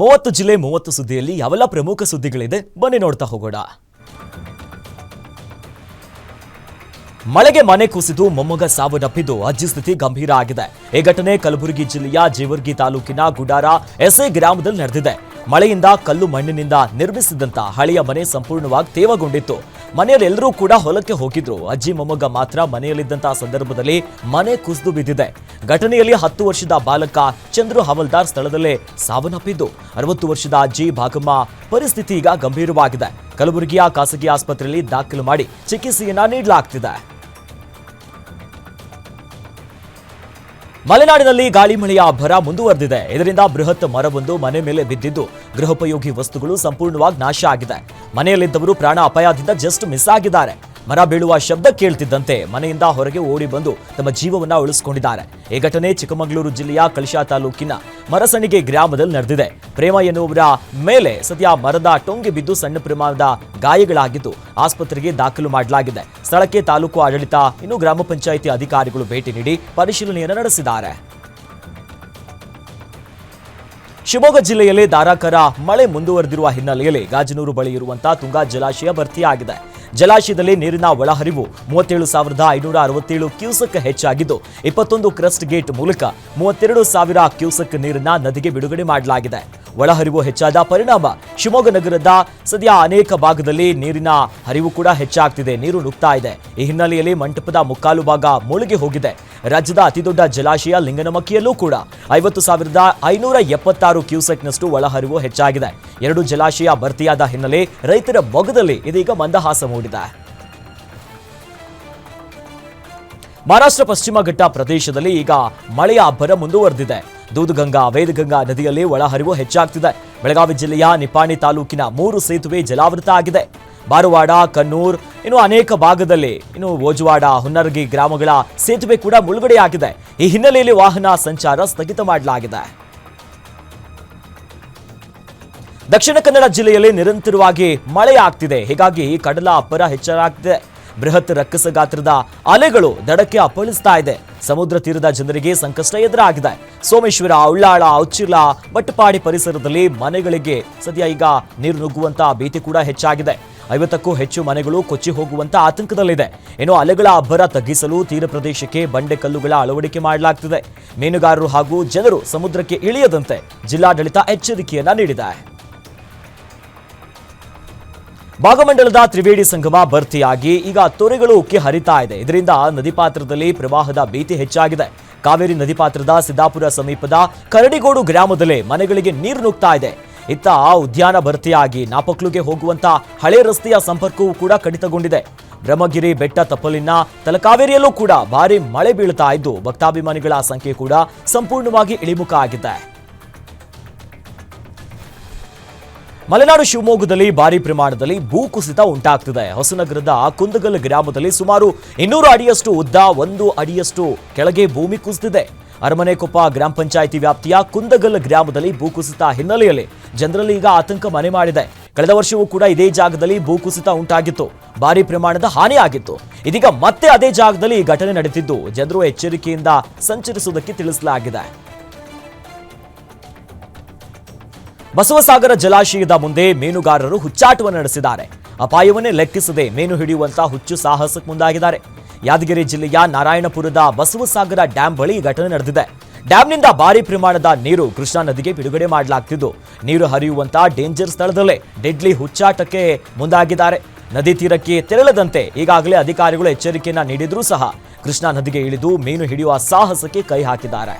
ಮೂವತ್ತು ಜಿಲ್ಲೆ, ಮೂವತ್ತು ಸುದ್ದಿಯಲ್ಲಿ ಯಾವೆಲ್ಲ ಪ್ರಮುಖ ಸುದ್ದಿಗಳಿದೆ? ಬನ್ನಿ ನೋಡ್ತಾ ಹೋಗೋಣ. ಮಳೆಗೆ ಮನೆ ಕುಸಿದು ಮೊಮ್ಮಗ ಸಾವನ್ನಪ್ಪಿದ್ದು, ಅಜ್ಜಿ ಸ್ಥಿತಿ ಗಂಭೀರ ಆಗಿದೆ. ಈ ಘಟನೆ ಕಲಬುರಗಿ ಜಿಲ್ಲೆಯ ಜೇವರ್ಗಿ ತಾಲೂಕಿನ ಗುಡಾರ ಎಸ್ಐ ಗ್ರಾಮದಲ್ಲಿ ನಡೆದಿದೆ. ಮಳೆಯಿಂದ ಕಲ್ಲು ಮಣ್ಣಿನಿಂದ ನಿರ್ಮಿಸಿದಂತ ಹಳೆಯ ಮನೆ ಸಂಪೂರ್ಣವಾಗಿ ತೇವಗೊಂಡಿತ್ತು. ಮನೆಯಲ್ಲಿ ಎಲ್ಲರೂ ಕೂಡ ಹೊಲಕ್ಕೆ ಹೋಗಿದ್ರು. ಅಜ್ಜಿ ಮೊಮ್ಮಗ ಮಾತ್ರ ಮನೆಯಲ್ಲಿದ್ದಂತಹ ಸಂದರ್ಭದಲ್ಲಿ ಮನೆ ಕುಸಿದು ಬಿದ್ದಿದೆ. ಘಟನೆಯಲ್ಲಿ ಹತ್ತು ವರ್ಷದ ಬಾಲಕ ಚಂದ್ರು ಹವಲ್ದಾರ್ ಸ್ಥಳದಲ್ಲೇ ಸಾವನ್ನಪ್ಪಿದ್ದು. ಅರವತ್ತು ವರ್ಷದ ಅಜ್ಜಿ ಭಾಗಮ್ಮ ಪರಿಸ್ಥಿತಿ ಈಗ ಗಂಭೀರವಾಗಿದೆ. ಕಲಬುರಗಿಯ ಖಾಸಗಿ ಆಸ್ಪತ್ರೆಯಲ್ಲಿ ದಾಖಲು ಮಾಡಿ ಚಿಕಿತ್ಸೆಯನ್ನ ನೀಡಲಾಗ್ತಿದೆ. ಮಲೆನಾಡಿನಲ್ಲಿ ಗಾಳಿ ಮಳೆಯ ಅಬ್ಬರ ಮುಂದುವರೆದಿದೆ. ಇದರಿಂದ ಬೃಹತ್ ಮರವೊಂದು ಮನೆ ಮೇಲೆ ಬಿದ್ದಿದ್ದು, ಗೃಹೋಪಯೋಗಿ ವಸ್ತುಗಳು ಸಂಪೂರ್ಣವಾಗಿ ನಾಶ ಆಗಿದೆ. ಮನೆಯಲ್ಲಿದ್ದವರು ಪ್ರಾಣ ಅಪಾಯದಿಂದ ಜಸ್ಟ್ ಮಿಸ್ ಆಗಿದ್ದಾರೆ. ಮರ ಬೀಳುವ ಶಬ್ದ ಕೇಳ್ತಿದ್ದಂತೆ ಮನೆಯಿಂದ ಹೊರಗೆ ಓಡಿ ಬಂದು ತಮ್ಮ ಜೀವವನ್ನ ಉಳಿಸಿಕೊಂಡಿದ್ದಾರೆ. ಈ ಘಟನೆ ಚಿಕ್ಕಮಗಳೂರು ಜಿಲ್ಲೆಯ ಕಳಶಾ ತಾಲೂಕಿನ ಮರಸಣಿಗೆ ಗ್ರಾಮದಲ್ಲಿ ನಡೆದಿದೆ. ಪ್ರೇಮ ಎನ್ನುವರ ಮೇಲೆ ಸದ್ಯ ಮರದ ಟೊಂಗೆ ಬಿದ್ದು ಸಣ್ಣ ಪ್ರಮಾಣದ ಗಾಯಗಳಾಗಿದ್ದು ಆಸ್ಪತ್ರೆಗೆ ದಾಖಲು ಮಾಡಲಾಗಿದೆ. ಸ್ಥಳಕ್ಕೆ ತಾಲೂಕು ಆಡಳಿತ, ಇನ್ನು ಗ್ರಾಮ ಪಂಚಾಯಿತಿ ಅಧಿಕಾರಿಗಳು ಭೇಟಿ ನೀಡಿ ಪರಿಶೀಲನೆಯನ್ನು ನಡೆಸಿದ್ದಾರೆ. ಶಿವಮೊಗ್ಗ ಜಿಲ್ಲೆಯಲ್ಲಿ ಧಾರಾಕಾರ ಮಳೆ ಮುಂದುವರೆದಿರುವ ಹಿನ್ನೆಲೆಯಲ್ಲಿ ಗಾಜನೂರು ಬಳಿ ಇರುವಂತಹ ತುಂಗಾ ಜಲಾಶಯ ಭರ್ತಿಯಾಗಿದೆ. ಜಲಾಶಯದಲ್ಲಿ ನೀರಿನ ಒಳಹರಿವು ಮೂವತ್ತೇಳು ಸಾವಿರದ ಐನೂರ ಅರವತ್ತೇಳು ಕ್ಯೂಸೆಕ್ ಹೆಚ್ಚಾಗಿದ್ದು, ಇಪ್ಪತ್ತೊಂದು ಕ್ರಸ್ಟ್ ಗೇಟ್ ಮೂಲಕ ಮೂವತ್ತೆರಡು ಸಾವಿರ ಕ್ಯೂಸೆಕ್ ನೀರನ್ನ ನದಿಗೆ ಬಿಡುಗಡೆ ಮಾಡಲಾಗಿದೆ. ಒಳಹರಿವು ಹೆಚ್ಚಾದ ಪರಿಣಾಮ ಶಿವಮೊಗ್ಗ ನಗರದ ಸದ್ಯ ಅನೇಕ ಭಾಗದಲ್ಲಿ ನೀರಿನ ಹರಿವು ಕೂಡ ಹೆಚ್ಚಾಗ್ತಿದೆ. ನೀರು ನುಗ್ತಾ ಇದೆ. ಈ ಹಿನ್ನೆಲೆಯಲ್ಲಿ ಮಂಟಪದ ಮುಕ್ಕಾಲು ಭಾಗ ಮುಳುಗಿ ಹೋಗಿದೆ. ರಾಜ್ಯದ ಅತಿದೊಡ್ಡ ಜಲಾಶಯ ಲಿಂಗನಮಕ್ಕಿಯಲ್ಲೂ ಕೂಡ ಐವತ್ತು ಸಾವಿರದ ಐನೂರ ಎಪ್ಪತ್ತಾರು ಕ್ಯೂಸೆಕ್ನಷ್ಟು ಒಳಹರಿವು ಹೆಚ್ಚಾಗಿದೆ. ಎರಡು ಜಲಾಶಯ ಭರ್ತಿಯಾದ ಹಿನ್ನೆಲೆ ರೈತರ ಮೊಗದಲ್ಲಿ ಇದೀಗ ಮಂದಹಾಸ ಮೂಡಿದೆ. ಮಹಾರಾಷ್ಟ್ರ ಪಶ್ಚಿಮ ಘಟ್ಟ ಪ್ರದೇಶದಲ್ಲಿ ಈಗ ಮಳೆಯ ಅಬ್ಬರ ಮುಂದುವರೆದಿದೆ. ದೂದಗಂಗಾ, ವೇದಗಂಗಾ ನದಿಯಲ್ಲಿ ಒಳಹರಿವು ಹೆಚ್ಚಾಗ್ತಿದೆ. ಬೆಳಗಾವಿ ಜಿಲ್ಲೆಯ ನಿಪಾಣಿ ತಾಲೂಕಿನ ಮೂರು ಸೇತುವೆ ಜಲಾವೃತ ಆಗಿದೆ. ಬಾರುವಾಡ ಕನ್ನೂರ್ ಇನ್ನು ಅನೇಕ ಭಾಗದಲ್ಲಿ ಇನ್ನು ಓಜವಾಡ, ಹುನ್ನರಗಿ ಗ್ರಾಮಗಳ ಸೇತುವೆ ಕೂಡ ಮುಳುಗಡೆಯಾಗಿದೆ. ಈ ಹಿನ್ನೆಲೆಯಲ್ಲಿ ವಾಹನ ಸಂಚಾರ ಸ್ಥಗಿತ ಮಾಡಲಾಗಿದೆ. ದಕ್ಷಿಣ ಕನ್ನಡ ಜಿಲ್ಲೆಯಲ್ಲಿ ನಿರಂತರವಾಗಿ ಮಳೆ ಆಗ್ತಿದೆ ಹೀಗಾಗಿ ಕಡಲ ಅಬ್ಬರ ಹೆಚ್ಚಾಗ್ತಿದೆ ಬೃಹತ್ ರಕ್ಕಸ ಗಾತ್ರದ ಅಲೆಗಳು ದಡಕ್ಕೆ ಅಪ್ಪಳಿಸ್ತಾ ಇದೆ. ಸಮುದ್ರ ತೀರದ ಜನರಿಗೆ ಸಂಕಷ್ಟ ಎದುರಾಗಿದೆ. ಸೋಮೇಶ್ವರ ಉಳ್ಳಾಳ ಉಚ್ಚಿಲ ಬಟ್ಟಪಾಡಿ ಪರಿಸರದಲ್ಲಿ ಮನೆಗಳಿಗೆ ಸದ್ಯ ಈಗ ನೀರು ನುಗ್ಗುವಂತಹ ಭೀತಿ ಕೂಡ ಹೆಚ್ಚಾಗಿದೆ. ಐವತ್ತಕ್ಕೂ ಹೆಚ್ಚು ಮನೆಗಳು ಕೊಚ್ಚಿ ಹೋಗುವಂತ ಆತಂಕದಲ್ಲಿದೆ. ಇನ್ನು ಅಲೆಗಳ ಅಬ್ಬರ ತಗ್ಗಿಸಲು ತೀರ ಪ್ರದೇಶಕ್ಕೆ ಬಂಡೆ ಕಲ್ಲುಗಳ ಅಳವಡಿಕೆ ಮಾಡಲಾಗ್ತಿದೆ. ಮೀನುಗಾರರು ಹಾಗೂ ಜನರು ಸಮುದ್ರಕ್ಕೆ ಇಳಿಯದಂತೆ ಜಿಲ್ಲಾಡಳಿತ ಎಚ್ಚರಿಕೆಯನ್ನ ನೀಡಿದೆ. ಭಾಗಮಂಡಲದ ತ್ರಿವೇಣಿ ಸಂಗಮ ಭರ್ತಿಯಾಗಿ ಈಗ ತೊರೆಗಳು ಉಕ್ಕಿ ಹರಿತಾ ಇದೆ. ಇದರಿಂದ ನದಿ ಪಾತ್ರದಲ್ಲಿ ಪ್ರವಾಹದ ಭೀತಿ ಹೆಚ್ಚಾಗಿದೆ. ಕಾವೇರಿ ನದಿ ಪಾತ್ರದ ಸಿದ್ದಾಪುರ ಸಮೀಪದ ಕರಡಿಗೋಡು ಗ್ರಾಮದಲ್ಲಿ ಮನೆಗಳಿಗೆ ನೀರು ನುಗ್ತಾ ಇದೆ. ಇತ್ತ ಉದ್ಯಾನ ಭರ್ತಿಯಾಗಿ ನಾಪಕ್ಲುಗೆ ಹೋಗುವಂತ ಹಳೆ ರಸ್ತೆಯ ಸಂಪರ್ಕವೂ ಕೂಡ ಕಡಿತಗೊಂಡಿದೆ. ಬ್ರಹ್ಮಗಿರಿ ಬೆಟ್ಟ ತಪ್ಪಲಿನ ತಲಕಾವೇರಿಯಲ್ಲೂ ಕೂಡ ಭಾರಿ ಮಳೆ ಬೀಳ್ತಾ ಇದ್ದು, ಭಕ್ತಾಭಿಮಾನಿಗಳ ಸಂಖ್ಯೆ ಕೂಡ ಸಂಪೂರ್ಣವಾಗಿ ಇಳಿಮುಖ ಆಗಿದೆ. ಮಲೆನಾಡು ಶಿವಮೊಗ್ಗದಲ್ಲಿ ಭಾರಿ ಪ್ರಮಾಣದಲ್ಲಿ ಭೂಕುಸಿತ ಉಂಟಾಗ್ತಿದೆ. ಹೊಸನಗರದ ಕುಂದಗಲ್ ಗ್ರಾಮದಲ್ಲಿ ಸುಮಾರು ಇನ್ನೂರು ಅಡಿಯಷ್ಟು ಉದ್ದ, ಒಂದು ಅಡಿಯಷ್ಟು ಕೆಳಗೆ ಭೂಮಿ ಕುಸಿದಿದೆ. ಅರಮನೆಕೊಪ್ಪ ಗ್ರಾಮ ಪಂಚಾಯಿತಿ ವ್ಯಾಪ್ತಿಯ ಕುಂದಗಲ್ ಗ್ರಾಮದಲ್ಲಿ ಭೂಕುಸಿತ ಹಿನ್ನೆಲೆಯಲ್ಲಿ ಜನರಲ್ಲಿ ಈಗ ಆತಂಕ ಮನೆ ಮಾಡಿದೆ. ಕಳೆದ ವರ್ಷವೂ ಕೂಡ ಇದೇ ಜಾಗದಲ್ಲಿ ಭೂಕುಸಿತ ಉಂಟಾಗಿತ್ತು. ಭಾರಿ ಪ್ರಮಾಣದ ಹಾನಿಯಾಗಿತ್ತು ಇದೀಗ ಮತ್ತೆ ಅದೇ ಜಾಗದಲ್ಲಿ ಘಟನೆ ನಡೆದಿದ್ದು ಜನರು ಎಚ್ಚರಿಕೆಯಿಂದ ಸಂಚರಿಸುವುದಕ್ಕೆ ತಿಳಿಸಲಾಗಿದೆ. ಬಸವಸಾಗರ ಜಲಾಶಯದ ಮುಂದೆ ಮೀನುಗಾರರು ಹುಚ್ಚಾಟವನ್ನು ನಡೆಸಿದ್ದಾರೆ. ಅಪಾಯವನ್ನೇ ಲೆಕ್ಕಿಸದೆ ಮೀನು ಹಿಡಿಯುವಂತಹ ಹುಚ್ಚು ಸಾಹಸಕ್ಕೆ ಮುಂದಾಗಿದ್ದಾರೆ. ಯಾದಗಿರಿ ಜಿಲ್ಲೆಯ ನಾರಾಯಣಪುರದ ಬಸವಸಾಗರ ಡ್ಯಾಂ ಬಳಿ ಈ ಘಟನೆ ನಡೆದಿದೆ. ಡ್ಯಾಂನಿಂದ ಭಾರಿ ಪ್ರಮಾಣದ ನೀರು ಕೃಷ್ಣಾ ನದಿಗೆ ಬಿಡುಗಡೆ ಮಾಡಲಾಗ್ತಿದ್ದು. ನೀರು ಹರಿಯುವಂತ ಡೇಂಜರ್ ಸ್ಥಳದಲ್ಲೇ ಡೆಡ್ಲಿ ಹುಚ್ಚಾಟಕ್ಕೆ ಮುಂದಾಗಿದ್ದಾರೆ. ನದಿ ತೀರಕ್ಕೆ ತೆರಳದಂತೆ ಈಗಾಗಲೇ ಅಧಿಕಾರಿಗಳು ಎಚ್ಚರಿಕೆಯನ್ನು ನೀಡಿದ್ರೂ ಸಹ ಕೃಷ್ಣಾ ನದಿಗೆ ಇಳಿದು ಮೀನು ಹಿಡಿಯುವ ಸಾಹಸಕ್ಕೆ ಕೈ ಹಾಕಿದ್ದಾರೆ.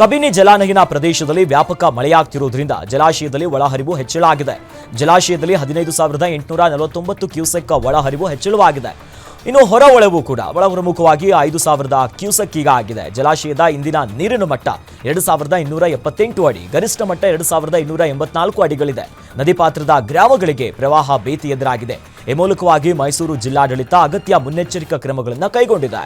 ಕಬಿನಿ ಜಲಾನಯನ ಪ್ರದೇಶದಲ್ಲಿ ವ್ಯಾಪಕ ಮಳೆಯಾಗ್ತಿರುವುದರಿಂದ ಜಲಾಶಯದಲ್ಲಿ ಒಳಹರಿವು ಹೆಚ್ಚಳಾಗಿದೆ ಜಲಾಶಯದಲ್ಲಿ ಹದಿನೈದು ಸಾವಿರದ ಎಂಟುನೂರ ನಲವತ್ತೊಂಬತ್ತು ಕ್ಯೂಸೆಕ್ ಒಳಹರಿವು ಹೆಚ್ಚಳವಾಗಿದೆ. ಇನ್ನು ಹೊರ ಒಳವು ಕೂಡ ಒಳ ಪ್ರಮುಖವಾಗಿ ಐದು ಸಾವಿರದ ಕ್ಯೂಸೆಕ್ ಈಗ ಆಗಿದೆ. ಜಲಾಶಯದ ಇಂದಿನ ನೀರಿನ ಮಟ್ಟ ಎರಡು ಸಾವಿರದ ಇನ್ನೂರ ಎಪ್ಪತ್ತೆಂಟು ಅಡಿ, ಗರಿಷ್ಠ ಮಟ್ಟ ಎರಡು ಸಾವಿರದ ಇನ್ನೂರ ಎಂಬತ್ನಾಲ್ಕು ಅಡಿಗಳಿದೆ. ನದಿ ಪಾತ್ರದ ಗ್ರಾಮಗಳಿಗೆ ಪ್ರವಾಹ ಭೀತಿ ಎದುರಾಗಿದೆ ಈ ಮೂಲಕವಾಗಿ ಮೈಸೂರು ಜಿಲ್ಲಾಡಳಿತ ಅಗತ್ಯ ಮುನ್ನೆಚ್ಚರಿಕಾ ಕ್ರಮಗಳನ್ನು ಕೈಗೊಂಡಿದೆ.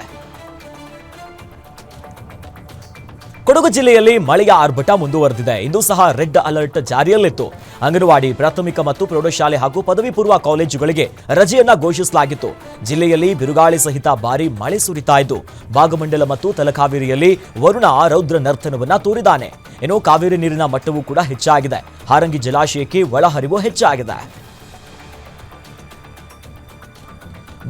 ಕೊಡಗು ಜಿಲ್ಲೆಯಲ್ಲಿ ಮಳೆಯ ಆರ್ಭಟ ಮುಂದುವರೆದಿದೆ. ಇಂದು ಸಹ ರೆಡ್ ಅಲರ್ಟ್ ಜಾರಿಯಲ್ಲಿತ್ತು. ಅಂಗನವಾಡಿ, ಪ್ರಾಥಮಿಕ ಮತ್ತು ಪ್ರೌಢಶಾಲೆ ಹಾಗೂ ಪದವಿ ಪೂರ್ವ ಕಾಲೇಜುಗಳಿಗೆ ರಜೆಯನ್ನ ಘೋಷಿಸಲಾಗಿತ್ತು. ಜಿಲ್ಲೆಯಲ್ಲಿ ಬಿರುಗಾಳಿ ಸಹಿತ ಭಾರಿ ಮಳೆ ಸುರಿತಾ ಇದ್ದು ಭಾಗಮಂಡಲ ಮತ್ತು ತಲಕಾವೇರಿಯಲ್ಲಿ ವರುಣ ರೌದ್ರ ನರ್ತನವನ್ನ ತೋರಿದಾನೆ. ಇನ್ನು ಕಾವೇರಿ ನೀರಿನ ಮಟ್ಟವೂ ಕೂಡ ಹೆಚ್ಚಾಗಿದೆ. ಹಾರಂಗಿ ಜಲಾಶಯಕ್ಕೆ ಒಳಹರಿವು ಹೆಚ್ಚಾಗಿದೆ.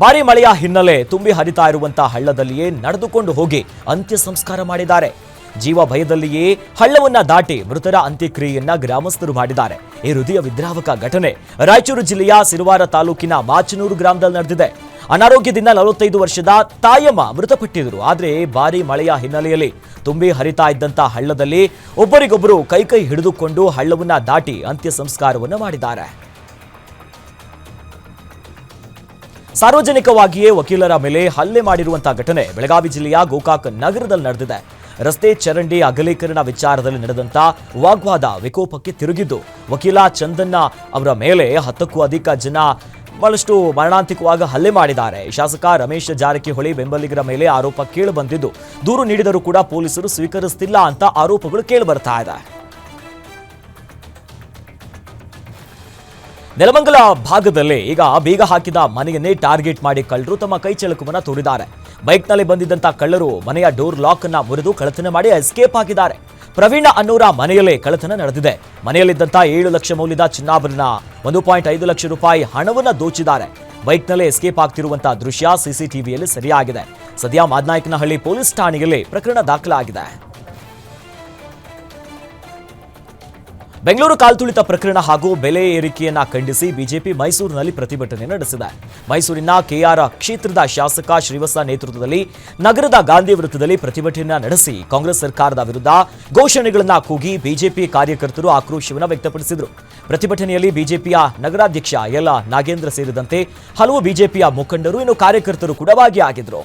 ಭಾರಿ ಮಳೆಯ ಹಿನ್ನೆಲೆ ತುಂಬಿ ಹರಿತಾ ಇರುವಂತಹ ಹಳ್ಳದಲ್ಲಿಯೇ ನಡೆದುಕೊಂಡು ಹೋಗಿ ಅಂತ್ಯ ಸಂಸ್ಕಾರ ಮಾಡಿದ್ದಾರೆ. ಜೀವ ಭಯದಲ್ಲಿಯೇ ಹಳ್ಳವನ್ನ ದಾಟಿ ಮೃತರ ಅಂತ್ಯಕ್ರಿಯೆಯನ್ನ ಗ್ರಾಮಸ್ಥರು ಮಾಡಿದ್ದಾರೆ. ಈ ಹೃದಯ ವಿದ್ರಾವಕ ಘಟನೆ ರಾಯಚೂರು ಜಿಲ್ಲೆಯ ಸಿರುವಾರ ತಾಲೂಕಿನ ಮಾಚನೂರು ಗ್ರಾಮದಲ್ಲಿ ನಡೆದಿದೆ. ಅನಾರೋಗ್ಯದಿಂದ ನಲವತ್ತೈದು ವರ್ಷದ ತಾಯಮ್ಮ ಮೃತಪಟ್ಟಿದ್ರು ಆದ್ರೆ ಭಾರಿ ಮಳೆಯ ಹಿನ್ನೆಲೆಯಲ್ಲಿ ತುಂಬಿ ಹರಿತಾ ಇದ್ದಂತ ಹಳ್ಳದಲ್ಲಿ ಒಬ್ಬರಿಗೊಬ್ಬರು ಕೈ ಕೈ ಹಿಡಿದುಕೊಂಡು ಹಳ್ಳವನ್ನ ದಾಟಿ ಅಂತ್ಯ ಸಂಸ್ಕಾರವನ್ನು ಮಾಡಿದ್ದಾರೆ. ಸಾರ್ವಜನಿಕವಾಗಿಯೇ ವಕೀಲರ ಮೇಲೆ ಹಲ್ಲೆ ಮಾಡಿರುವಂತಹ ಘಟನೆ ಬೆಳಗಾವಿ ಜಿಲ್ಲೆಯ ಗೋಕಾಕ್ ನಗರದಲ್ಲಿ ನಡೆದಿದೆ. ರಸ್ತೆ ಚರಂಡಿ ಅಗಲೀಕರಣ ವಿಚಾರದಲ್ಲಿ ನಡೆದಂತ ವಾಗ್ವಾದ ವಿಕೋಪಕ್ಕೆ ತಿರುಗಿದ್ದು, ವಕೀಲ ಚಂದನ್ನ ಅವರ ಮೇಲೆ ಹತ್ತಕ್ಕೂ ಅಧಿಕ ಜನ ಬಹಳಷ್ಟು ಮರಣಾಂತಿಕವಾಗಿ ಹಲ್ಲೆ ಮಾಡಿದ್ದಾರೆ. ಶಾಸಕ ರಮೇಶ್ ಜಾರಕಿಹೊಳಿ ಬೆಂಬಲಿಗರ ಮೇಲೆ ಆರೋಪ ಕೇಳಿಬಂದಿದ್ದು ದೂರು ನೀಡಿದರೂ ಕೂಡ ಪೊಲೀಸರು ಸ್ವೀಕರಿಸುತ್ತಿಲ್ಲ ಅಂತ ಆರೋಪಗಳು ಕೇಳಿ ಬರ್ತಾ ಇದೆ. ನೆಲಮಂಗಲ ಭಾಗದಲ್ಲಿ ಈಗ ಬೀಗ ಹಾಕಿದ ಮನೆಯನ್ನೇ ಟಾರ್ಗೆಟ್ ಮಾಡಿ ಕಳ್ಳರು ತಮ್ಮ ಕೈ ಚಳಕವನ್ನು ತೋರಿದ್ದಾರೆ. ಬೈಕ್ನಲ್ಲಿ ಬಂದಿದ್ದಂತ ಕಳ್ಳರು ಮನೆಯ ಡೋರ್ ಲಾಕ್ ಅನ್ನ ಮುರಿದು ಕಳ್ಳತನ ಮಾಡಿ ಎಸ್ಕೇಪ್ ಆಗಿದ್ದಾರೆ ಪ್ರವೀಣ ಅನ್ನೂರ ಮನೆಯಲ್ಲೇ ಕಳತನ ನಡೆದಿದೆ. ಮನೆಯಲ್ಲಿದ್ದಂಥ ಏಳು ಲಕ್ಷ ಮೌಲ್ಯದ ಚಿನ್ನಾಭರಣ, ಒಂದು ಪಾಯಿಂಟ್ ಐದು ಲಕ್ಷ ರೂಪಾಯಿ ಹಣವನ್ನು ದೋಚಿದ್ದಾರೆ. ಬೈಕ್ನಲ್ಲೇ ಎಸ್ಕೇಪ್ ಆಗ್ತಿರುವಂತಹ ದೃಶ್ಯ ಸಿಸಿಟಿವಿಯಲ್ಲಿ ಸರಿಯಾಗಿದೆ. ಸದ್ಯ ಮಾದನಾಯಕನಹಳ್ಳಿ ಪೊಲೀಸ್ ಠಾಣೆಯಲ್ಲಿ ಪ್ರಕರಣ ದಾಖಲಾಗಿದೆ. ಬೆಂಗಳೂರು ಕಾಲ್ತುಳಿತ ಪ್ರಕರಣ ಹಾಗೂ ಬೆಲೆ ಏರಿಕೆಯನ್ನ ಖಂಡಿಸಿ ಬಿಜೆಪಿ ಮೈಸೂರಿನಲ್ಲಿ ಪ್ರತಿಭಟನೆ ನಡೆಸಿದೆ. ಮೈಸೂರಿನ ಕೆಆರ್ ಕ್ಷೇತ್ರದ ಶಾಸಕ ಶ್ರೀವತ್ಸ ನೇತೃತ್ವದಲ್ಲಿ ನಗರದ ಗಾಂಧಿ ವೃತ್ತದಲ್ಲಿ ಪ್ರತಿಭಟನೆ ನಡೆಸಿ ಕಾಂಗ್ರೆಸ್ ಸರ್ಕಾರದ ವಿರುದ್ಧ ಘೋಷಣೆಗಳನ್ನು ಕೂಗಿ ಬಿಜೆಪಿ ಕಾರ್ಯಕರ್ತರು ಆಕ್ರೋಶವನ್ನು ವ್ಯಕ್ತಪಡಿಸಿದರು. ಪ್ರತಿಭಟನೆಯಲ್ಲಿ ಬಿಜೆಪಿಯ ನಗರಾಧ್ಯಕ್ಷ ಎಲ್ ನಾಗೇಂದ್ರ ಸೇರಿದಂತೆ ಹಲವು ಬಿಜೆಪಿಯ ಮುಖಂಡರು ಇನ್ನು ಕಾರ್ಯಕರ್ತರು ಕೂಡ ಭಾಗಿಯಾಗಿದ್ದರು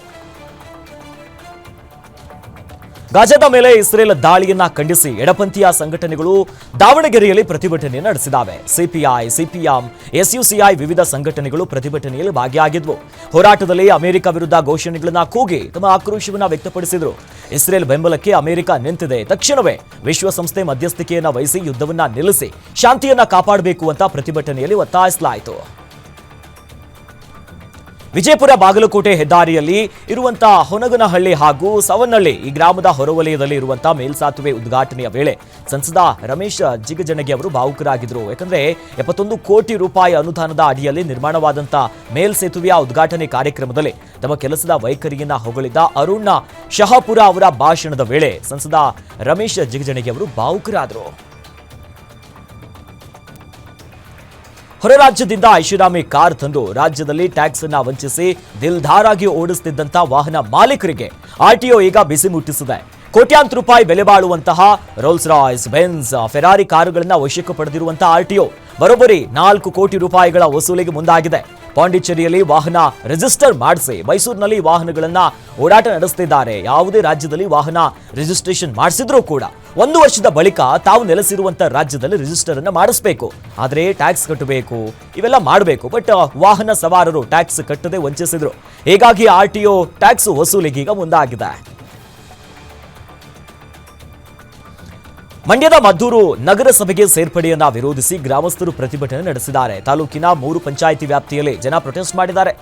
ಗಾಜಾದ ಮೇಲೆ ಇಸ್ರೇಲ್ ದಾಳಿಯನ್ನ ಖಂಡಿಸಿ ಎಡಪಂಥೀಯ ಸಂಘಟನೆಗಳು ದಾವಣಗೆರೆಯಲ್ಲಿ ಪ್ರತಿಭಟನೆ ನಡೆಸಿದಾವೆ. ಸಿಪಿಐ, ಸಿಪಿಎಂ, ಎಸ್ಯುಸಿಐ ವಿವಿಧ ಸಂಘಟನೆಗಳು ಪ್ರತಿಭಟನೆಯಲ್ಲಿ ಭಾಗಿಯಾಗಿದ್ವು. ಹೋರಾಟದಲ್ಲಿ ಅಮೆರಿಕ ವಿರುದ್ಧ ಘೋಷಣೆಗಳನ್ನ ಕೂಗಿ ತಮ್ಮ ಆಕ್ರೋಶವನ್ನ ವ್ಯಕ್ತಪಡಿಸಿದರು. ಇಸ್ರೇಲ್ ಬೆಂಬಲಕ್ಕೆ ಅಮೆರಿಕ ನಿಂತಿದೆ. ತಕ್ಷಣವೇ ವಿಶ್ವಸಂಸ್ಥೆ ಮಧ್ಯಸ್ಥಿಕೆಯನ್ನು ವಹಿಸಿ ಯುದ್ಧವನ್ನ ನಿಲ್ಲಿಸಿ, ಶಾಂತಿಯನ್ನ ಕಾಪಾಡಬೇಕು ಅಂತ ಪ್ರತಿಭಟನೆಯಲ್ಲಿ ಒತ್ತಾಯಿಸಲಾಯಿತು. ವಿಜಯಪುರ ಬಾಗಲಕೋಟೆ ಹೆದ್ದಾರಿಯಲ್ಲಿ ಇರುವಂತಹ ಹೊನಗನಹಳ್ಳಿ ಹಾಗೂ ಸವನಹಳ್ಳಿ ಈ ಗ್ರಾಮದ ಹೊರವಲಯದಲ್ಲಿ ಇರುವಂತಹ ಮೇಲ್ಸಾತುವೆ ಉದ್ಘಾಟನೆಯ ವೇಳೆ ಸಂಸದ ರಮೇಶ್ ಜಿಗಜಣಗಿ ಅವರು ಭಾವುಕರಾಗಿದ್ದರು. ಯಾಕಂದ್ರೆ ಎಪ್ಪತ್ತೊಂದು ಕೋಟಿ ರೂಪಾಯಿ ಅನುದಾನದ ಅಡಿಯಲ್ಲಿ ನಿರ್ಮಾಣವಾದಂತಹ ಮೇಲ್ಸೇತುವೆಯ ಉದ್ಘಾಟನೆ ಕಾರ್ಯಕ್ರಮದಲ್ಲಿ ತಮ್ಮ ಕೆಲಸದ ವೈಖರಿಯನ್ನ ಹೊಗಳಿದ ಅರುಣ್ ಶಹಾಪುರ ಅವರ ಭಾಷಣದ ವೇಳೆ ಸಂಸದ ರಮೇಶ್ ಜಿಗಜಣಗಿ ಅವರು ಭಾವುಕರಾದರು. ಹೊರ ರಾಜ್ಯದಿಂದ ಐಷಾರಾಮಿ ಕಾರ್ ತಂದು ರಾಜ್ಯದಲ್ಲಿ ಟ್ಯಾಕ್ಸ್ ಅನ್ನ ವಂಚಿಸಿ ದಿಲ್ದಾರಾಗಿ ಓಡಿಸುತ್ತಿದ್ದಂತ ವಾಹನ ಮಾಲೀಕರಿಗೆ ಆರ್ಟಿಒ ಈಗ ಬಿಸಿ ಮುಟ್ಟಿಸಿದೆ. ಕೋಟ್ಯಾಂತರ ರೂಪಾಯಿ ಬೆಲೆ ಬಾಳುವಂತಹ ರೋಲ್ಸ್ ರಾಯ್ಸ್ ಬೆನ್ಸ್, ಫೆರಾರಿ ಕಾರುಗಳನ್ನ ವಶಕ್ಕೆ ಪಡೆದಿರುವಂತಹ ಆರ್ಟಿಒ ಬರೋಬ್ಬರಿ ನಾಲ್ಕು ಕೋಟಿ ರೂಪಾಯಿಗಳ ವಸೂಲಿಗೆ ಮುಂದಾಗಿದೆ. ಪಾಂಡಿಚೇರಿಯಲ್ಲಿ ವಾಹನ ರಿಜಿಸ್ಟರ್ ಮಾಡಿಸಿ ಮೈಸೂರಿನಲ್ಲಿ ವಾಹನಗಳನ್ನ ಓಡಾಟ ನಡೆಸುತ್ತಿದ್ದಾರೆ ಯಾವುದೇ ರಾಜ್ಯದಲ್ಲಿ ವಾಹನ ರಿಜಿಸ್ಟ್ರೇಷನ್ ಮಾಡಿಸಿದ್ರೂ ಕೂಡ ಒಂದು ವರ್ಷದ ಬಳಿಕ ತಾವು ನೆಲೆಸಿರುವಂತ ರಾಜ್ಯದಲ್ಲಿ ರಿಜಿಸ್ಟರ್ ಅನ್ನ ಮಾಡಿಸಬೇಕು. ಆದರೆ ಟ್ಯಾಕ್ಸ್ ಕಟ್ಟಬೇಕು, ಇವೆಲ್ಲ ಮಾಡಬೇಕು. ಬಟ್ ವಾಹನ ಸವಾರರು ಟ್ಯಾಕ್ಸ್ ಕಟ್ಟದೆ ವಂಚಿಸಿದ್ರು. ಹೀಗಾಗಿ ಆರ್ ಟಿ ಒ ಟ್ಯಾಕ್ಸ್ ವಸೂಲಿಗೆ ಈಗ ಮುಂದಾಗಿದೆ. ಮಂಡ್ಯದ ಮದ್ದೂರು ನಗರಸಭೆಗೆ ಸೇರ್ಪಡೆಯನ್ನ ವಿರೋಧಿಸಿ ಗ್ರಾಮಸ್ಥರು ಪ್ರತಿಭಟನೆ ನಡೆಸಿದ್ದಾರೆ. ತಾಲೂಕಿನ ಮೂರು ಪಂಚಾಯಿತಿ ವ್ಯಾಪ್ತಿಯಲ್ಲಿ ಜನ ಪ್ರೊಟೆಸ್ಟ್ ಮಾಡಿದ್ದಾರೆ.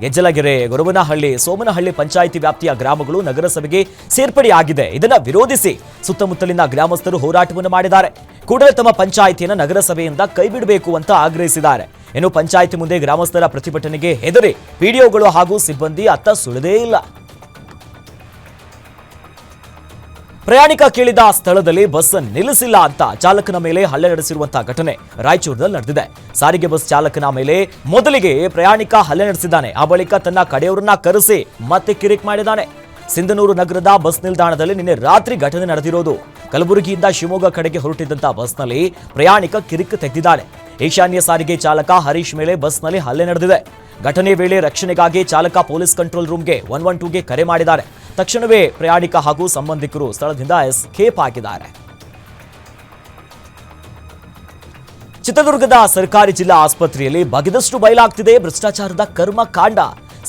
ಗೆಜ್ಜಲಗೆರೆ ಗೊರವನಹಳ್ಳಿ, ಸೋಮನಹಳ್ಳಿ ಪಂಚಾಯಿತಿ ವ್ಯಾಪ್ತಿಯ ಗ್ರಾಮಗಳು ನಗರಸಭೆಗೆ ಸೇರ್ಪಡೆಯಾಗಿದೆ. ಇದನ್ನ ವಿರೋಧಿಸಿ ಸುತ್ತಮುತ್ತಲಿನ ಗ್ರಾಮಸ್ಥರು ಹೋರಾಟವನ್ನು ಮಾಡಿದ್ದಾರೆ. ಕೂಡಲೇ ತಮ್ಮ ಪಂಚಾಯಿತಿಯನ್ನು ನಗರಸಭೆಯಿಂದ ಕೈಬಿಡಬೇಕು ಅಂತ ಆಗ್ರಹಿಸಿದ್ದಾರೆ. ಇನ್ನು ಪಂಚಾಯಿತಿ ಮುಂದೆ ಗ್ರಾಮಸ್ಥರ ಪ್ರತಿಭಟನೆಗೆ ಹೆದರಿ ಪಿಡಿಒಗಳು ಹಾಗೂ ಸಿಬ್ಬಂದಿ ಅತ್ತ ಸುಳಿದೇ ಇಲ್ಲ. ಪ್ರಯಾಣಿಕ ಕೇಳಿದ ಸ್ಥಳದಲ್ಲಿ ಬಸ್ ನಿಲ್ಲಿಸಿಲ್ಲ ಅಂತ ಚಾಲಕನ ಮೇಲೆ ಹಲ್ಲೆ ನಡೆಸಿರುವಂತಹ ಘಟನೆ ರಾಯಚೂರಿನಲ್ಲಿ ನಡೆದಿದೆ. ಸಾರಿಗೆ ಬಸ್ ಚಾಲಕನ ಮೇಲೆ ಮೊದಲಿಗೆ ಪ್ರಯಾಣಿಕ ಹಲ್ಲೆ ನಡೆಸಿದ್ದಾನೆ. ಆ ಬಳಿಕ ತನ್ನ ಕಡೆಯವರನ್ನ ಕರೆಸಿ ಮತ್ತೆ ಕಿರಿಕ್ ಮಾಡಿದ್ದಾನೆ. ಸಿಂಧನೂರು ನಗರದ ಬಸ್ ನಿಲ್ದಾಣದಲ್ಲಿ ನಿನ್ನೆ ರಾತ್ರಿ ಘಟನೆ ನಡೆದಿರೋದು. ಕಲಬುರಗಿಯಿಂದ ಶಿವಮೊಗ್ಗ ಕಡೆಗೆ ಹೊರಟಿದ್ದಂತಹ ಬಸ್ನಲ್ಲಿ ಪ್ರಯಾಣಿಕ ಕಿರಿಕ್ ತೆಗೆದಿದ್ದಾನೆ ಈಶಾನ್ಯ ಸಾರಿಗೆ ಚಾಲಕ ಹರೀಶ್ ಮೇಲೆ ಬಸ್ನಲ್ಲಿ ಹಲ್ಲೆ ನಡೆದಿದೆ. ಘಟನೆ ವೇಳೆ ರಕ್ಷಣೆಗಾಗಿ ಚಾಲಕ ಪೊಲೀಸ್ ಕಂಟ್ರೋಲ್ ರೂಮ್ಗೆ ಒನ್ ಒನ್ ಟೂಗೆ ಕರೆ ಮಾಡಿದ್ದಾರೆ. ತಕ್ಷಣವೇ ಪ್ರಯಾಣಿಕ ಹಾಗೂ ಸಂಬಂಧಿಕರು ಸ್ಥಳದಿಂದ ಎಸ್ಕೇಪ್ ಆಗಿದ್ದಾರೆ. ಚಿತ್ರದುರ್ಗದ ಸರ್ಕಾರಿ ಜಿಲ್ಲಾ ಆಸ್ಪತ್ರೆಯಲ್ಲಿ ಬಗೆದಷ್ಟು ಬಯಲಾಗ್ತಿದೆ. ಭ್ರಷ್ಟಾಚಾರದ ಕರ್ಮಕಾಂಡ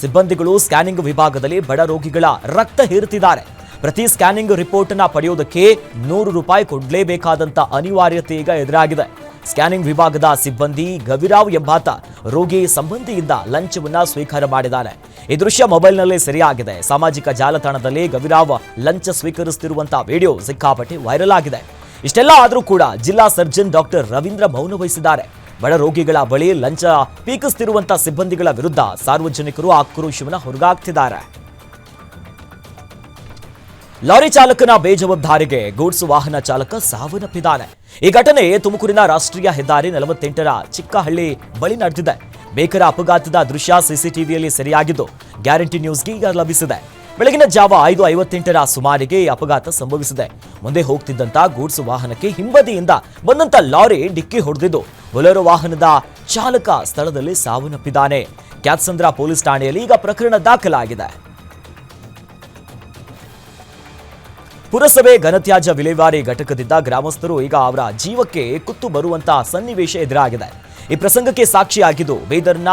ಸಿಬ್ಬಂದಿಗಳು ಸ್ಕ್ಯಾನಿಂಗ್ ವಿಭಾಗದಲ್ಲಿ ಬಡ ರೋಗಿಗಳ ರಕ್ತ ಹೀರುತ್ತಿದ್ದಾರೆ ಪ್ರತಿ ಸ್ಕ್ಯಾನಿಂಗ್ ರಿಪೋರ್ಟ್ ಅನ್ನ ಪಡೆಯೋದಕ್ಕೆ ನೂರು ರೂಪಾಯಿ ಕೊಡಲೇಬೇಕಾದಂತ ಅನಿವಾರ್ಯತೆ ಈಗ ಎದುರಾಗಿದೆ. ಸ್ಕ್ಯಾನಿಂಗ್ ವಿಭಾಗದ ಸಿಬ್ಬಂದಿ ಗವಿರಾವ್ ಎಂಬಾತ ರೋಗಿ ಸಂಬಂಧಿಯಿಂದ ಲಂಚವನ್ನ ಸ್ವೀಕಾರ ಮಾಡಿದ್ದಾನೆ. ಈ ದೃಶ್ಯ ಮೊಬೈಲ್ನಲ್ಲಿ ಸೆರೆಯಾಗಿದೆ. ಸಾಮಾಜಿಕ ಜಾಲತಾಣದಲ್ಲಿ ಗವಿರಾವ್ ಲಂಚ ಸ್ವೀಕರಿಸುತ್ತಿರುವಂತಹ ವಿಡಿಯೋ ಸಿಕ್ಕಾಪಟ್ಟೆ ವೈರಲ್ ಆಗಿದೆ. ಇಷ್ಟೆಲ್ಲ ಆದರೂ ಕೂಡ ಜಿಲ್ಲಾ ಸರ್ಜನ್ ಡಾಕ್ಟರ್ ರವೀಂದ್ರ ಮೌನ ವಹಿಸಿದ್ದಾರೆ ಬಡ ರೋಗಿಗಳ ಬಳಿ ಲಂಚ ಪೀಕಿಸ್ತಿರುವಂತಹ ಸಿಬ್ಬಂದಿಗಳ ವಿರುದ್ಧ ಸಾರ್ವಜನಿಕರು ಆಕ್ರೋಶವನ್ನು ಹೊರಗಾಗ್ತಿದ್ದಾರೆ ಲಾರಿ ಚಾಲಕನ ಬೇಜವಾಬ್ದಾರಿಗೆ ಗೂಡ್ಸ್ ವಾಹನ ಚಾಲಕ ಸಾವನ್ನಪ್ಪಿದ್ದಾನೆ. ಈ ಘಟನೆ ತುಮಕೂರಿನ ರಾಷ್ಟ್ರೀಯ ಹೆದ್ದಾರಿ ನಲವತ್ತೆಂಟರ ಚಿಕ್ಕಹಳ್ಳಿ ಬಳಿ ನಡೆದಿದೆ. ಬೇಕರ ಅಪಘಾತದ ದೃಶ್ಯ ಸಿಸಿಟಿವಿಯಲ್ಲಿ ಸೆರೆಯಾಗಿದ್ದು, ಗ್ಯಾರಂಟಿ ನ್ಯೂಸ್ಗೆ ಈಗ ಲಭಿಸಿದೆ. ಬೆಳಗಿನ ಜಾವ ಐದು ಐವತ್ತೆಂಟರ ಸುಮಾರಿಗೆ ಈ ಅಪಘಾತ ಸಂಭವಿಸಿದೆ. ಮುಂದೆ ಹೋಗ್ತಿದ್ದಂತ ಗೂಡ್ಸ್ ವಾಹನಕ್ಕೆ ಹಿಂಬದಿಯಿಂದ ಬಂದಂತ ಲಾರಿ ಡಿಕ್ಕಿ ಹೊಡೆದಿದ್ದು, ಬೊಲೆರೋ ವಾಹನದ ಚಾಲಕ ಸ್ಥಳದಲ್ಲಿ ಸಾವನ್ನಪ್ಪಿದ್ದಾನೆ. ಕ್ಯಾತ್ಸಂದ್ರ ಪೊಲೀಸ್ ಠಾಣೆಯಲ್ಲಿ ಈಗ ಪ್ರಕರಣ ದಾಖಲಾಗಿದೆ. ಪುರಸಭೆ ಘನತ್ಯಾಜ್ಯ ವಿಲೇವಾರಿ ಘಟಕದಿಂದ ಗ್ರಾಮಸ್ಥರು ಈಗ ಅವರ ಜೀವಕ್ಕೆ ಕುತ್ತು ಬರುವಂತಹ ಸನ್ನಿವೇಶ ಎದುರಾಗಿದೆ. ಈ ಪ್ರಸಂಗಕ್ಕೆ ಸಾಕ್ಷಿಯಾಗಿದ್ದು ಬೀದರ್ನ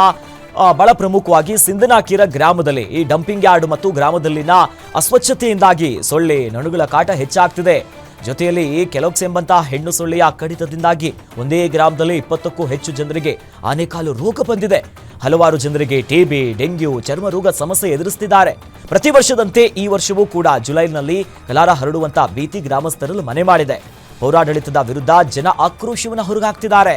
ಬಹಳ ಪ್ರಮುಖವಾಗಿ ಸಿಂಧನಾಕೀರ ಗ್ರಾಮದಲ್ಲಿ ಈ ಡಂಪಿಂಗ್ ಯಾರ್ಡ್ ಮತ್ತು ಗ್ರಾಮದಲ್ಲಿನ ಅಸ್ವಚ್ಛತೆಯಿಂದಾಗಿ ಸೊಳ್ಳೆ ನಣುಗಳ ಕಾಟ ಹೆಚ್ಚಾಗ್ತಿದೆ. ಜೊತೆಯಲ್ಲಿ ಕೆಲೋಕ್ಸ್ ಎಂಬಂತಹ ಹೆಣ್ಣು ಸೊಳ್ಳೆಯ ಕಡಿತದಿಂದಾಗಿ ಒಂದೇ ಗ್ರಾಮದಲ್ಲಿ ಇಪ್ಪತ್ತಕ್ಕೂ ಹೆಚ್ಚು ಜನರಿಗೆ ಆನೆಕಾಲು ರೋಗ ಬಂದಿದೆ. ಹಲವಾರು ಜನರಿಗೆ ಟಿಬಿ ಡೆಂಗ್ಯೂ, ಚರ್ಮ ರೋಗ ಸಮಸ್ಯೆ ಎದುರಿಸುತ್ತಿದ್ದಾರೆ ಪ್ರತಿ ವರ್ಷದಂತೆ ಈ ವರ್ಷವೂ ಕೂಡ ಜುಲೈನಲ್ಲಿ ಕಲಾರ ಹರಡುವಂತಹ ಭೀತಿ ಗ್ರಾಮಸ್ಥರಲ್ಲಿ ಮನೆ ಮಾಡಿದೆ. ಪೌರಾಡಳಿತದ ವಿರುದ್ಧ ಜನ ಆಕ್ರೋಶವನ್ನು ಹೊರಗಾಗ್ತಿದ್ದಾರೆ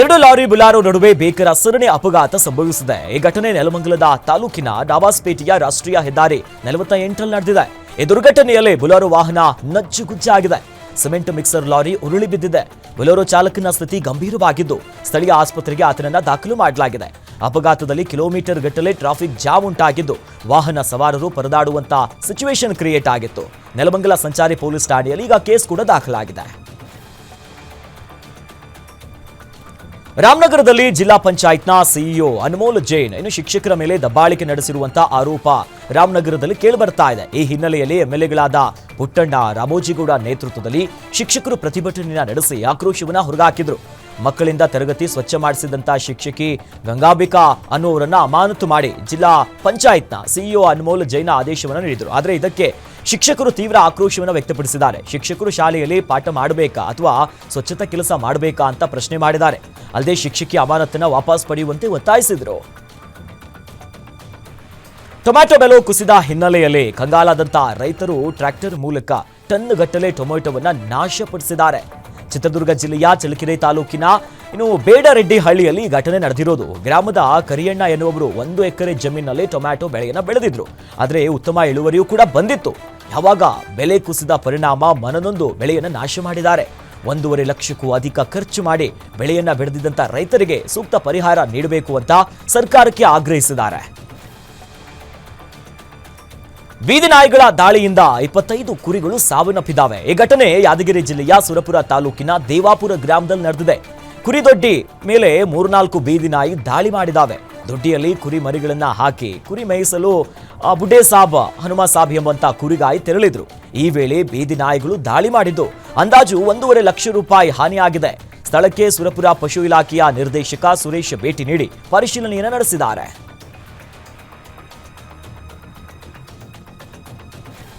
ಎರಡು ಲಾರಿ ಬುಲಾರೋ ನಡುವೆ ಬೇಕರ ಸರಣಿ ಅಪಘಾತ ಸಂಭವಿಸಿದೆ. ಈ ಘಟನೆ ನೆಲಮಂಗಲದ ತಾಲೂಕಿನ ಡಾಬಾಸ್ಪೇಟೆಯ ರಾಷ್ಟ್ರೀಯ ಹೆದ್ದಾರಿ ನಲವತ್ತ ಎಂಟರಲ್ಲಿ ನಡೆದಿದೆ. ಈ ದುರ್ಘಟನೆಯಲ್ಲಿ ಬುಲಾರೋ ವಾಹನ ನಜ್ಜುಗುಜ್ಜಾಗಿದೆ. ಸಿಮೆಂಟ್ ಮಿಕ್ಸರ್ ಲಾರಿ ಉರುಳಿ ಬಿದ್ದಿದೆ. ಬುಲಾರೋ ಚಾಲಕನ ಸ್ಥಿತಿ ಗಂಭೀರವಾಗಿದ್ದು, ಸ್ಥಳೀಯ ಆಸ್ಪತ್ರೆಗೆ ಆತನನ್ನ ದಾಖಲು ಮಾಡಲಾಗಿದೆ. ಅಪಘಾತದಲ್ಲಿ ಕಿಲೋಮೀಟರ್ ಗಟ್ಟಲೆ ಟ್ರಾಫಿಕ್ ಜಾಮ್ ಉಂಟಾಗಿದ್ದು, ವಾಹನ ಸವಾರರು ಪರದಾಡುವಂತ ಸಿಚುವೇಶನ್ ಕ್ರಿಯೇಟ್ ಆಗಿತ್ತು. ನೆಲಮಂಗಲ ಸಂಚಾರಿ ಪೊಲೀಸ್ ಠಾಣೆಯಲ್ಲಿ ಈಗ ಕೇಸ್ ಕೂಡ ದಾಖಲಾಗಿದೆ. ರಾಮನಗರದಲ್ಲಿ ಜಿಲ್ಲಾ ಪಂಚಾಯತ್ನ ಸಿಇಒ ಅನ್ಮೋಲ್ ಜೈನ್ ಇನ್ನು ಶಿಕ್ಷಕರ ಮೇಲೆ ದಬ್ಬಾಳಿಕೆ ನಡೆಸಿರುವಂತಹ ಆರೋಪ ರಾಮನಗರದಲ್ಲಿ ಕೇಳಿಬರ್ತಾ ಇದೆ. ಈ ಹಿನ್ನೆಲೆಯಲ್ಲಿ ಎಂಎಲ್ಎಗಳಾದ ಪುಟ್ಟಣ್ಣ ರಾಮೋಜಿಗೌಡ ನೇತೃತ್ವದಲ್ಲಿ ಶಿಕ್ಷಕರು ಪ್ರತಿಭಟನೆ ನಡೆಸಿ ಆಕ್ರೋಶವನ್ನ ಹೊರಗಾಕಿದ್ರು. ಮಕ್ಕಳಿಂದ ತರಗತಿ ಸ್ವಚ್ಛ ಮಾಡಿಸಿದಂತಹ ಶಿಕ್ಷಕಿ ಗಂಗಾಬಿಕಾ ಅನ್ನುವರನ್ನ ಅಮಾನತು ಮಾಡಿ ಜಿಲ್ಲಾ ಪಂಚಾಯತ್ನ ಸಿಇಒ ಅನ್ಮೋಲ್ ಜೈನ ಆದೇಶವನ್ನು ನೀಡಿದರು. ಆದರೆ ಇದಕ್ಕೆ ಶಿಕ್ಷಕರು ತೀವ್ರ ಆಕ್ರೋಶವನ್ನು ವ್ಯಕ್ತಪಡಿಸಿದ್ದಾರೆ. ಶಿಕ್ಷಕರು ಶಾಲೆಯಲ್ಲಿ ಪಾಠ ಮಾಡಬೇಕಾ ಅಥವಾ ಸ್ವಚ್ಛತಾ ಕೆಲಸ ಮಾಡಬೇಕಾ ಅಂತ ಪ್ರಶ್ನೆ ಮಾಡಿದ್ದಾರೆ. ಅಲ್ಲದೆ ಶಿಕ್ಷಕಿ ಅಮಾನತನ್ನ ವಾಪಸ್ ಪಡೆಯುವಂತೆ ಒತ್ತಾಯಿಸಿದರು. ಟೊಮ್ಯಾಟೊ ಬೆಲೆ ಕುಸಿದ ಹಿನ್ನೆಲೆಯಲ್ಲಿ ಕಂಗಾಲಾದಂತಹ ರೈತರು ಟ್ರ್ಯಾಕ್ಟರ್ ಮೂಲಕ ಟನ್ ಗಟ್ಟಲೆ ಟೊಮೆಟೊವನ್ನ ನಾಶಪಡಿಸಿದ್ದಾರೆ. ಚಿತ್ರದುರ್ಗ ಜಿಲ್ಲೆಯ ಚಳ್ಳಕೆರೆ ತಾಲೂಕಿನ ಇನ್ನು ಬೇಡರೆಡ್ಡಿ ಹಳ್ಳಿಯಲ್ಲಿ ಘಟನೆ ನಡೆದಿರೋದು. ಗ್ರಾಮದ ಕರಿಯಣ್ಣ ಎನ್ನುವವರು ಒಂದು ಎಕರೆ ಜಮೀನಲ್ಲಿ ಟೊಮ್ಯಾಟೊ ಬೆಳೆಯನ್ನು ಬೆಳೆದಿದ್ರು. ಆದರೆ ಉತ್ತಮ ಇಳುವರಿಯೂ ಕೂಡ ಬಂದಿತ್ತು. ಯಾವಾಗ ಬೆಲೆ ಕುಸಿದ ಪರಿಣಾಮ ಮನನೊಂದು ಬೆಳೆಯನ್ನು ನಾಶ ಮಾಡಿದ್ದಾರೆ. ಒಂದೂವರೆ ಲಕ್ಷಕ್ಕೂ ಅಧಿಕ ಖರ್ಚು ಮಾಡಿ ಬೆಳೆಯನ್ನ ಬೆಳೆದಿದ್ದಂಥ ರೈತರಿಗೆ ಸೂಕ್ತ ಪರಿಹಾರ ನೀಡಬೇಕು ಅಂತ ಸರ್ಕಾರಕ್ಕೆ ಆಗ್ರಹಿಸಿದ್ದಾರೆ. ಬೀದಿ ನಾಯಿಗಳ ದಾಳಿಯಿಂದ ಇಪ್ಪತ್ತೈದು ಕುರಿಗಳು ಸಾವನ್ನಪ್ಪಿದ್ದಾವೆ. ಈ ಘಟನೆ ಯಾದಗಿರಿ ಜಿಲ್ಲೆಯ ಸುರಪುರ ತಾಲೂಕಿನ ದೇವಾಪುರ ಗ್ರಾಮದಲ್ಲಿ ನಡೆದಿದೆ. ಕುರಿದೊಡ್ಡಿ ಮೇಲೆ ಮೂರ್ನಾಲ್ಕು ಬೀದಿ ನಾಯಿ ದಾಳಿ ಮಾಡಿದಾವೆ ದೊಡ್ಡಿಯಲ್ಲಿ ಕುರಿ ಮರಿಗಳನ್ನ ಹಾಕಿ ಕುರಿ ಮೇಯಿಸಲು ಬುಡ್ಡೆ ಸಾಬ್, ಹನುಮ ಸಾಬ್ ಎಂಬಂತ ಕುರಿಗಾಯಿ ತೆರಳಿದ್ರು. ಈ ವೇಳೆ ಬೀದಿ ನಾಯಿಗಳು ದಾಳಿ ಮಾಡಿದ್ದು. ಅಂದಾಜು ಒಂದೂವರೆ ಲಕ್ಷ ರೂಪಾಯಿ ಹಾನಿಯಾಗಿದೆ. ಸ್ಥಳಕ್ಕೆ ಸುರಪುರ ಪಶು ಇಲಾಖೆಯ ನಿರ್ದೇಶಕ ಸುರೇಶ್ ಭೇಟಿ ನೀಡಿ ಪರಿಶೀಲನೆಯನ್ನು ನಡೆಸಿದ್ದಾರೆ.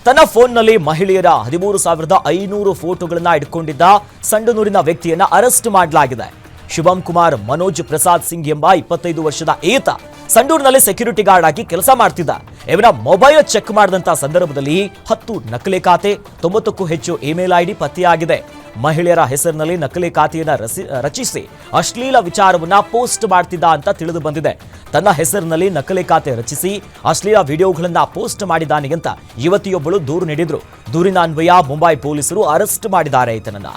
ತನ್ನ ಫೋನ್ನಲ್ಲಿ ಮಹಿಳೆಯರ ಹದಿಮೂರು ಸಾವಿರದ ಐನೂರು ಫೋಟೋಗಳನ್ನ ಇಟ್ಕೊಂಡಿದ್ದ ಸಂಡನೂರಿನ ವ್ಯಕ್ತಿಯನ್ನ ಅರೆಸ್ಟ್ ಮಾಡಲಾಗಿದೆ. ಶುಭಂ ಕುಮಾರ್, ಮನೋಜ್ ಪ್ರಸಾದ್ ಸಿಂಗ್ ಎಂಬ ಇಪ್ಪತ್ತೈದು ವರ್ಷದ ಏತ ಸಂಡೂರಿನಲ್ಲಿ ಸೆಕ್ಯೂರಿಟಿ ಗಾರ್ಡ್ ಆಗಿ ಕೆಲಸ ಮಾಡ್ತಿದ್ದ. ಇವನ ಮೊಬೈಲ್ ಚೆಕ್ ಮಾಡಿದಂತಹ ಸಂದರ್ಭದಲ್ಲಿ ಹತ್ತು ನಕಲಿ ಖಾತೆ, ತೊಂಬತ್ತಕ್ಕೂ ಹೆಚ್ಚು ಇಮೇಲ್ ಐಡಿ ಪತ್ತೆಯಾಗಿದೆ. ಮಹಿಳೆಯರ ಹೆಸರಿನಲ್ಲಿ ನಕಲಿ ಖಾತೆಯನ್ನು ರಚಿಸಿ ಅಶ್ಲೀಲ ವಿಚಾರವನ್ನ ಪೋಸ್ಟ್ ಮಾಡ್ತಿದ್ದ ಅಂತ ತಿಳಿದು ಬಂದಿದೆ. ತನ್ನ ಹೆಸರಿನಲ್ಲಿ ನಕಲಿ ಖಾತೆ ರಚಿಸಿ ಅಶ್ಲೀಲ ವಿಡಿಯೋಗಳನ್ನ ಪೋಸ್ಟ್ ಮಾಡಿದ್ದಾನೆ ಅಂತ ಯುವತಿಯೊಬ್ಬಳು ದೂರು ನೀಡಿದ್ರು. ದೂರಿನ ಅನ್ವಯ ಮುಂಬೈ ಪೊಲೀಸರು ಅರೆಸ್ಟ್ ಮಾಡಿದ್ದಾರೆ ಈತನನ್ನ.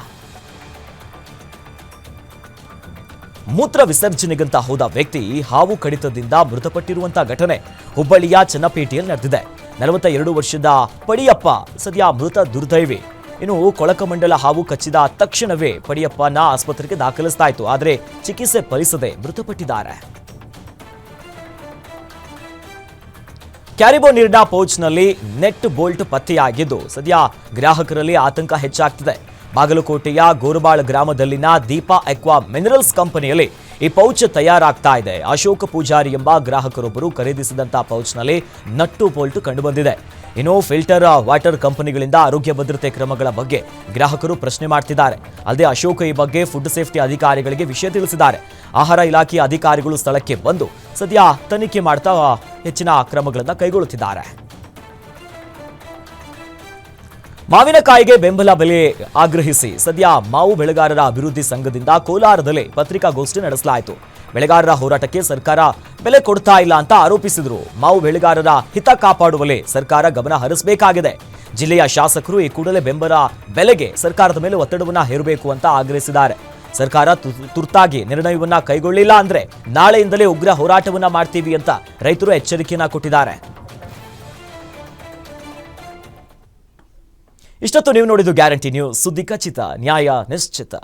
ಮೂತ್ರ ವಿಸರ್ಜನೆಗಂತ ಹೋದ ವ್ಯಕ್ತಿ ಹಾವು ಕಡಿತದಿಂದ ಮೃತಪಟ್ಟಿರುವಂತಹ ಘಟನೆ ಹುಬ್ಬಳ್ಳಿಯ ಚನ್ನಪೇಟೆಯಲ್ಲಿ ನಡೆದಿದೆ. ನಲವತ್ತ ಎರಡು ವರ್ಷದ ಪಡಿಯಪ್ಪ ಸದ್ಯ ಮೃತ ದುರ್ದೈವಿ. ಇನ್ನು ಕೊಳಕಮಂಡಲ ಹಾವು ಕಚ್ಚಿದ ತಕ್ಷಣವೇ ಪಡಿಯಪ್ಪನ ಆಸ್ಪತ್ರೆಗೆ ದಾಖಲಿಸಲಾಯಿತು ಆದರೆ ಚಿಕಿತ್ಸೆ ಫಲಿಸದೆ ಮೃತಪಟ್ಟಿದ್ದಾರೆ. ಕ್ಯಾರಿಬೋ ನೀರಿನ ಪೌಚ್ನಲ್ಲಿ ನೆಟ್ ಬೋಲ್ಟ್ ಪತ್ತೆಯಾಗಿದ್ದು ಸದ್ಯ ಗ್ರಾಹಕರಲ್ಲಿ ಆತಂಕ ಹೆಚ್ಚಾಗ್ತಿದೆ. ಬಾಗಲಕೋಟೆಯ ಗೋರಬಾಳ್ ಗ್ರಾಮದಲ್ಲಿನ ದೀಪಾ ಎಕ್ವಾ ಮಿನರಲ್ಸ್ ಕಂಪನಿಯಲ್ಲಿ ಈ ಪೌಚ್ ತಯಾರಾಗ್ತಾ ಇದೆ. ಅಶೋಕ ಪೂಜಾರಿ ಎಂಬ ಗ್ರಾಹಕರೊಬ್ಬರು ಖರೀದಿಸಿದಂತಹ ಪೌಚ್ನಲ್ಲಿ ನಟ್ಟು ಪೋಲ್ಟು ಕಂಡುಬಂದಿದೆ. ಇನ್ನು ಫಿಲ್ಟರ್ ವಾಟರ್ ಕಂಪನಿಗಳಿಂದ ಆರೋಗ್ಯ ಭದ್ರತೆ ಕ್ರಮಗಳ ಬಗ್ಗೆ ಗ್ರಾಹಕರು ಪ್ರಶ್ನೆ ಮಾಡ್ತಿದ್ದಾರೆ. ಅಲ್ಲದೆ ಅಶೋಕ ಈ ಬಗ್ಗೆ ಫುಡ್ ಸೇಫ್ಟಿ ಅಧಿಕಾರಿಗಳಿಗೆ ವಿಷಯ ತಿಳಿಸಿದ್ದಾರೆ. ಆಹಾರ ಇಲಾಖೆಯ ಅಧಿಕಾರಿಗಳು ಸ್ಥಳಕ್ಕೆ ಬಂದು ಸದ್ಯ ತನಿಖೆ ಮಾಡ್ತಾ ಹೆಚ್ಚಿನ ಕ್ರಮಗಳನ್ನು ಕೈಗೊಳ್ಳುತ್ತಿದ್ದಾರೆ. ಮಾವಿನಕಾಯಿಗೆ ಬೆಂಬಲ ಬೆಲೆ ಆಗ್ರಹಿಸಿ ಸದ್ಯ ಮಾವು ಬೆಳೆಗಾರರ ಅಭಿವೃದ್ಧಿ ಸಂಘದಿಂದ ಕೋಲಾರದಲ್ಲಿ ಪತ್ರಿಕಾಗೋಷ್ಠಿ ನಡೆಸಲಾಯಿತು. ಬೆಳೆಗಾರರ ಹೋರಾಟಕ್ಕೆ ಸರ್ಕಾರ ಬೆಲೆ ಕೊಡ್ತಾ ಇಲ್ಲ ಅಂತ ಆರೋಪಿಸಿದರು. ಮಾವು ಬೆಳೆಗಾರರ ಹಿತ ಕಾಪಾಡುವಲ್ಲಿ ಸರ್ಕಾರ ಗಮನ ಹರಿಸಬೇಕಾಗಿದೆ. ಜಿಲ್ಲೆಯ ಶಾಸಕರು ಈ ಕೂಡಲೇ ಬೆಂಬಲ ಬೆಲೆಗೆ ಸರ್ಕಾರದ ಮೇಲೆ ಒತ್ತಡವನ್ನು ಹೇರಬೇಕು ಅಂತ ಆಗ್ರಹಿಸಿದ್ದಾರೆ. ಸರ್ಕಾರ ತುರ್ತಾಗಿ ನಿರ್ಣಯವನ್ನ ಕೈಗೊಳ್ಳಿಲ್ಲ ಅಂದ್ರೆ ನಾಳೆಯಿಂದಲೇ ಉಗ್ರ ಹೋರಾಟವನ್ನ ಮಾಡ್ತೀವಿ ಅಂತ ರೈತರು ಎಚ್ಚರಿಕೆಯನ್ನ ಕೊಟ್ಟಿದ್ದಾರೆ. ಇಷ್ಟೊತ್ತು ನೀವು ನೋಡಿದ್ದು ಗ್ಯಾರಂಟಿ ನ್ಯೂಸ್. ಸುದ್ದಿ ಖಚಿತ ನ್ಯಾಯ ನಿಶ್ಚಿತ.